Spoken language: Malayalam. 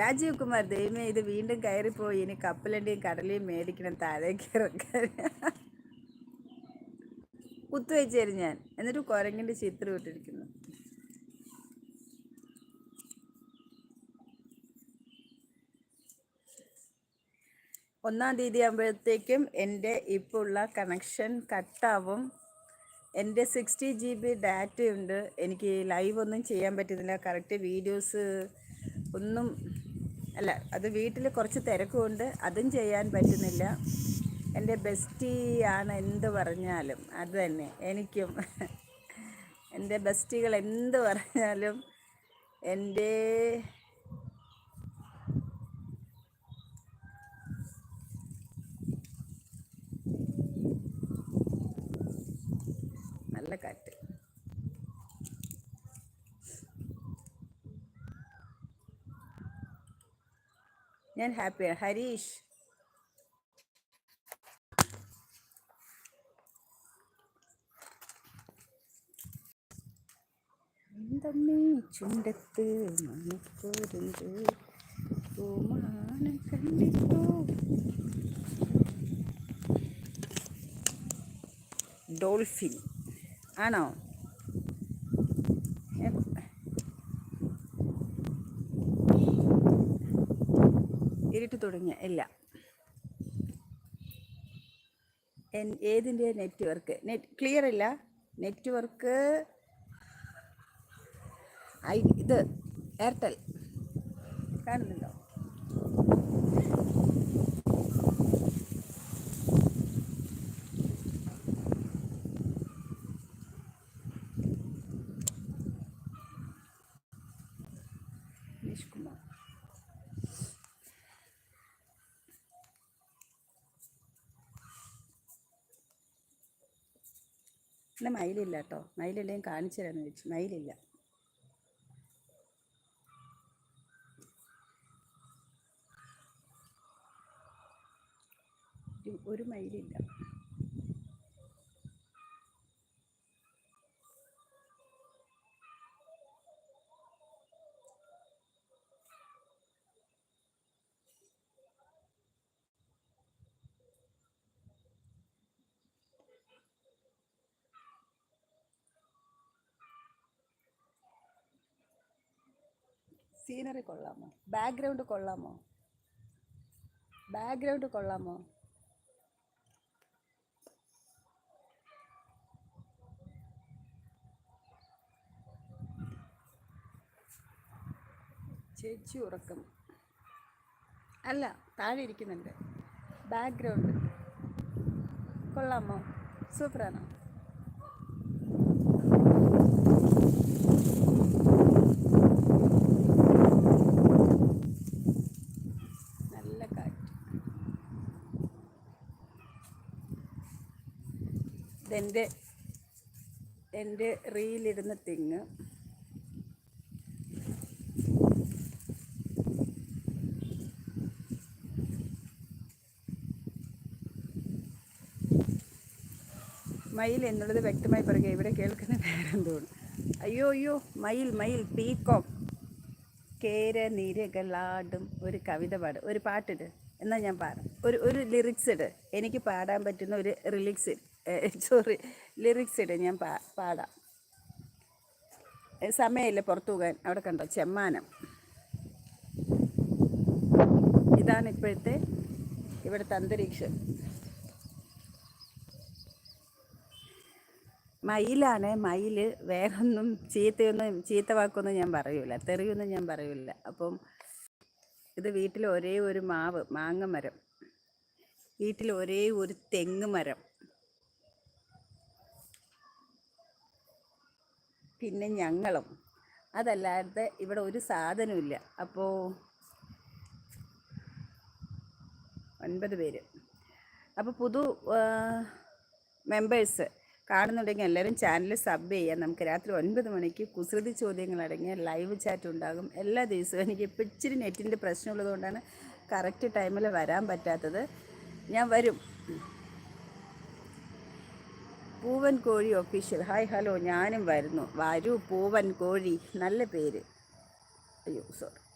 രാജീവ് കുമാർ ദൈവമേ ഇത് വീണ്ടും കയറിപ്പോയി. ഇനി കപ്പലണ്ടിയും കടലയും മേടിക്കണം താഴേക്ക് ഇറക്കാൻ. കുത്തുവെച്ചേരും ഞാൻ. എന്നിട്ട് കുരങ്ങിന്റെ ചിത്രം ഇട്ടിരിക്കുന്നു. ഒന്നാം തീയതി ആകുമ്പോഴത്തേക്കും എന്റെ ഇപ്പോൾ ഉള്ള കണക്ഷൻ കട്ടാവും എന്റെ സിക്സ്റ്റി ജി ബി ഡാറ്റയുണ്ട് എനിക്ക് ലൈവ് ഒന്നും ചെയ്യാൻ പറ്റുന്നില്ല. കറക്റ്റ് വീഡിയോസ് ഒന്നും അല്ല അത് വീട്ടിൽ കുറച്ച് തിരക്കുണ്ട്. അതും ചെയ്യാൻ പറ്റുന്നില്ല. എന്റെ ബെസ്റ്റി ആണ് എന്ത് പറഞ്ഞാലും അത് തന്നെ. എനിക്കും എന്റെ ബെസ്റ്റികൾ എന്ത് പറഞ്ഞാലും എന്റെ നല്ല കാറ്റ്. ഞാൻ ഹാപ്പിയാണ് ഹരീഷ്. എന്തമ്മേ ചുണ്ടത്ത് മണിക്കൂറുണ്ട് പൂമാനം കണ്ടിട്ടോ? ഡോൾഫിൻ. ആണോ? ഇരുട്ട് തുടങ്ങിയ എൻ- ഏതിന്റെ നെറ്റ്വർക്ക്? നെറ്റ് ക്ലിയർ അല്ല. നെറ്റ്വർക്ക് ഐ ഇത് എയർടെൽ. ഇന്ന് മയിലില്ല കേട്ടോ മയിലില്ലെങ്കിൽ കാണിച്ചു തരാമെന്ന് ചോദിച്ചു മയിലില്ല ഒരു മയിലില്ല. സീനറി കൊള്ളാമോ? ബാക്ക്ഗ്രൗണ്ട് കൊള്ളാമോ? ബാക്ക്ഗ്രൗണ്ട് കൊള്ളാമോ? ചേച്ചി ഉറക്കം. അല്ല താഴെ ഇരിക്കുന്നുണ്ട്. ബാക്ക്ഗ്രൗണ്ട്. കൊള്ളാമോ? സൂപ്പറാണോ നല്ല കാറ്റ് ഇതെന്റെ എന്റെ റീലിടുന്ന തെങ്ങ്. മയിൽ എന്നുള്ളത് വ്യക്തമായി പറയുക. ഇവിടെ കേൾക്കുന്ന പേരെന്തോണ് അയ്യോ അയ്യോ മയിൽ മയിൽ പീക്കോം. കേര നിരകളാടും ഒരു കവിത പാടും. ഒരു പാട്ടിട്. എന്നാൽ ഞാൻ പാടാം. ഒരു ഒരു ലിറിക്സ് ഇട്. എനിക്ക് പാടാൻ പറ്റുന്ന ഒരു റിലിക്സ് സോറി ലിറിക്സ് ഇട ഞാൻ പാ പാടാം. സമയമില്ല പുറത്തു പോകാൻ. അവിടെ കണ്ടോ? ചെമ്മാനം. ഇതാണ് ഇപ്പോഴത്തെ ഇവിടുത്തെ അന്തരീക്ഷം. മയിലാണ് മയിൽ വേറൊന്നും ചീത്തയൊന്നും ചീത്ത വാക്കൊന്നും ഞാൻ പറയൂല. തെറിയൊന്നും ഞാൻ പറയൂല. അപ്പം ഇത് വീട്ടിൽ ഒരേ ഒരു മാവ് മാങ്ങ മരം വീട്ടിൽ ഒരേ ഒരു തെങ്ങ് മരം. പിന്നെ ഞങ്ങളും. അതല്ലാതെ ഇവിടെ ഒരു സാധനമില്ല അപ്പോൾ ഒൻപത് പേര്. അപ്പോൾ പുതു മെമ്പേഴ്സ് കാണുന്നുണ്ടെങ്കിൽ എല്ലാവരും ചാനൽ സബ് ചെയ്യാം. നമുക്ക് രാത്രി ഒൻപത് മണിക്ക് കുസൃതി ചോദ്യങ്ങൾ ചോദ്യങ്ങളടങ്ങിയ ലൈവ് ചാറ്റ് ഉണ്ടാകും. എല്ലാ ദിവസവും എനിക്ക് ഇപ്പം ഇച്ചിരി നെറ്റിന്റെ പ്രശ്നമുള്ളതുകൊണ്ടാണ് കറക്റ്റ് ടൈമിൽ വരാൻ പറ്റാത്തത്. ഞാൻ വരും. പൂവൻ കോഴി ഒഫീഷ്യൽ ഹായ് ഹലോ ഞാനും വരുന്നു. വരൂ പൂവൻ കോഴി. നല്ല പേര്. അയ്യോ സോറി